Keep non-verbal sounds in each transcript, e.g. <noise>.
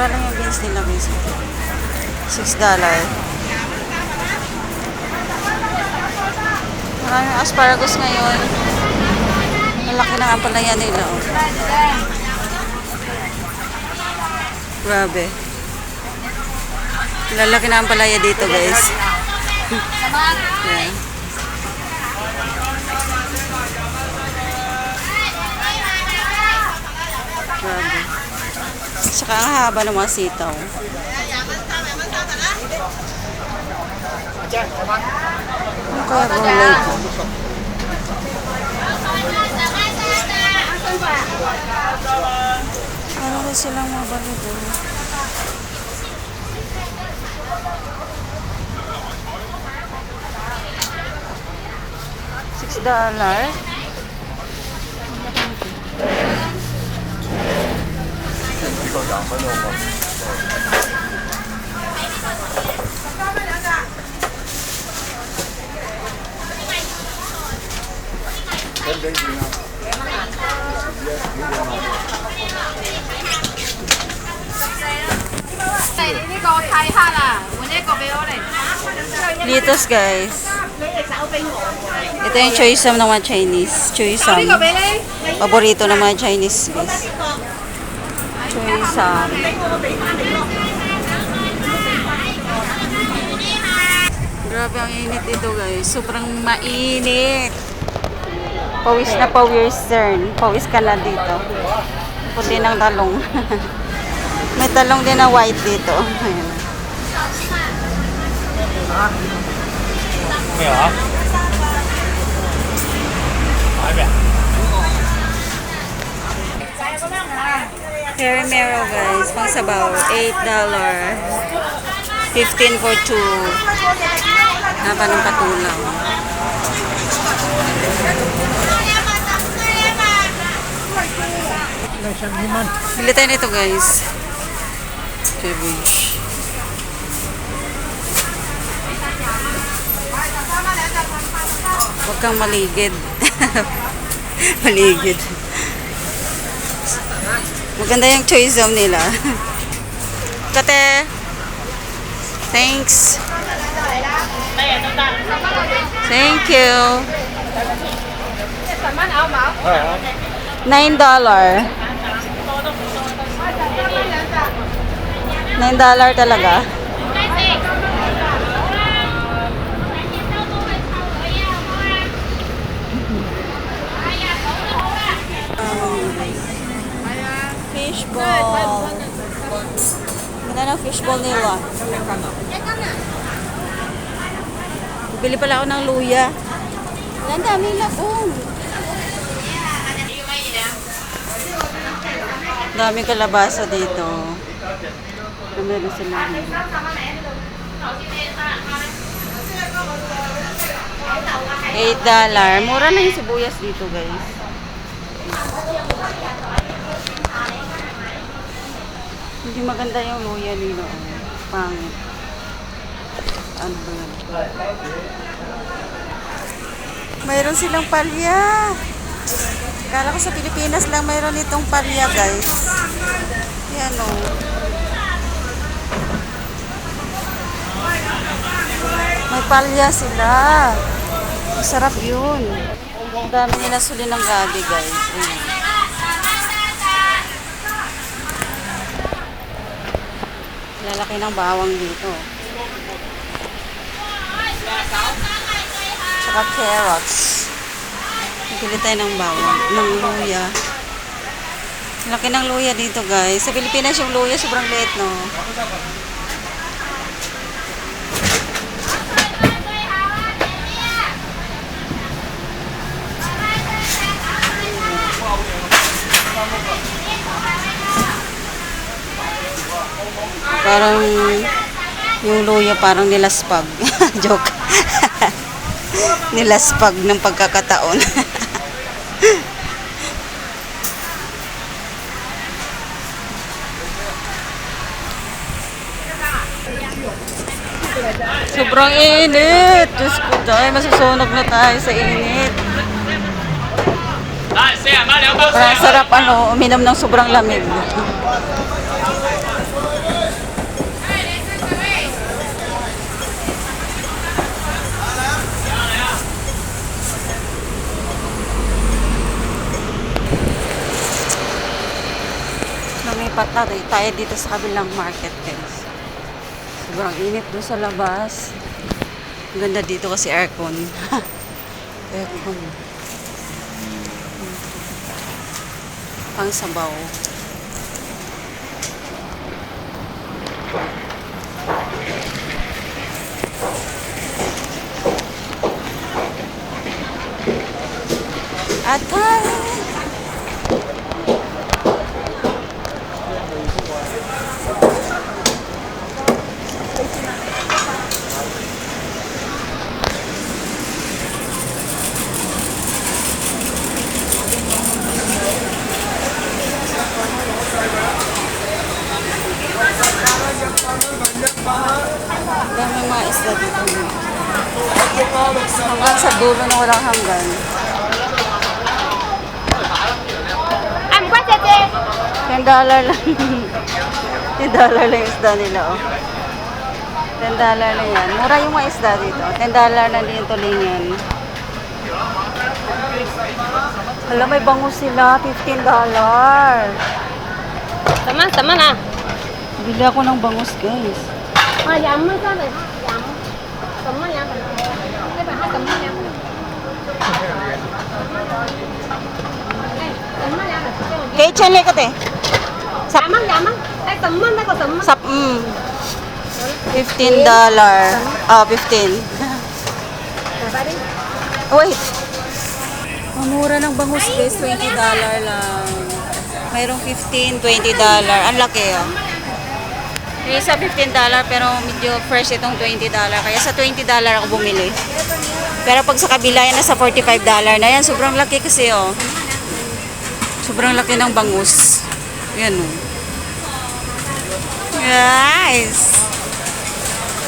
Mura lang yung beans nila. Six dollar. Maraming asparagus ngayon. Malaki na ang palaya nila. Oh. Grabe. Lalaki na ang palaya dito guys. Yan. Grabe. Saka ang haba ng mga sitaw. Ano kaya gulay ko? Ano rin silang mabalik doon? Six dollar. Litos guys. Ito yung choice ng mga Chinese. Choice Paborito ng mga Chinese guys. Choice Grabe ang init dito guys. Sobrang mainit. Pawis na pawis, sir. Pawis ka na dito. Puti ng talong. <laughs> May talong din na white dito. Ayan. 没 Cherry Mero guys, pang sabaw, $8. 15 for 2. Haba ng patulaw. Bili tayo nito guys. Cabbage. Huwag kang maligid. <laughs> maligid. Maganda yung zone nila. <laughs> Kate. Thanks. Thank you. Nine dollar. Nine dollar talaga. Fishball. Ganda ng fishball nila. Bili pala ako ng luya. Ang dami labong. Daming kalabasa dito. Ano meron sila? Eight dollar. Mura na yung sibuyas dito, guys. Hindi maganda yung luya nila. oh. Pangit. Ano ba yan? Mayroon silang palya. Kala ko sa Pilipinas lang mayroon itong palya, guys. Yan o. May palya sila. Masarap yun. Ang dami nila suli ng gabi, guys. Ayan. Lalaki ng bawang dito. Tsaka carrots. Bili tayo ng bawang, ng luya. Laki ng luya dito guys. Sa Pilipinas yung luya sobrang liit no. Parang yung luya parang nilaspag. <laughs> Joke. <laughs> nilaspag ng pagkakataon. <laughs> Sobrang init! Diyos ko dahil masusunog na tayo sa init. Parang sarap ano, uminom ng sobrang lamig. Lipat natin tayo dito sa kabilang market guys. Sobrang init doon sa labas. Ganda dito kasi aircon. <laughs> aircon. Pang sabaw. Dami mga isda dito. Hanggang sa dulo na walang hanggan. Ăn quá chị chị 10 dollar lang. <laughs> 10 dollar lang yung isda nila, oh. 10 dollar lang yan. Mura yung mga isda dito. 10 dollar na din yung tulingan. Hala, may bangus sila. 15 dollar. Tama, tama na Bili ako ng bangus, guys. Ờ, dặm mới có này Dặm Tầm mới dặm Cái bà hai tầm mới dặm Đây, tầm mới dặm này Kay Chen ka te. Dặm á, dặm á Đây, tầm mới, đây có tầm á Sap, mm. 15 dollar. Ah, 15. Rồi, ba đi Wait. Mamura ng bangus guys, 20 dollar lang. Mayroong 15, 20 dollar. Ang laki oh. Yung isa 15 dollar pero medyo fresh itong 20 dollar. Kaya sa 20 dollar ako bumili. Pero pag sa kabila yan nasa 45 dollar na yan. Sobrang laki kasi oh. Sobrang laki ng bangus. Yan oh. Guys.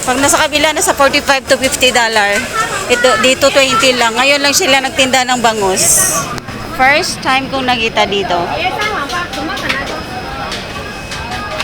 Pag nasa kabila, nasa 45 to 50 dollar. Ito, dito 20 lang. Ngayon lang sila nagtinda ng bangus. First time kong nakita dito.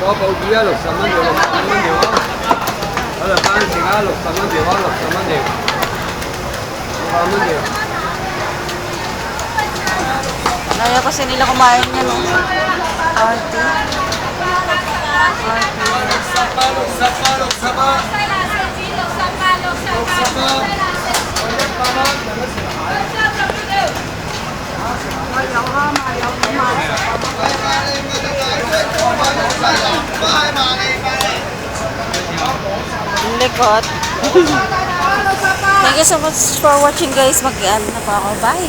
Copa Uquilla, los tamaños, los tamaños llevados. Ahora están llegados, los tamaños llevados, los tamaños llevados. Los tamaños llevados. Kaya kasi nila kumain yan, no? Party. Ayaw ha, ayaw ha. Likot. Thank you so much for watching guys. Mag-ano na pa ako. Bye!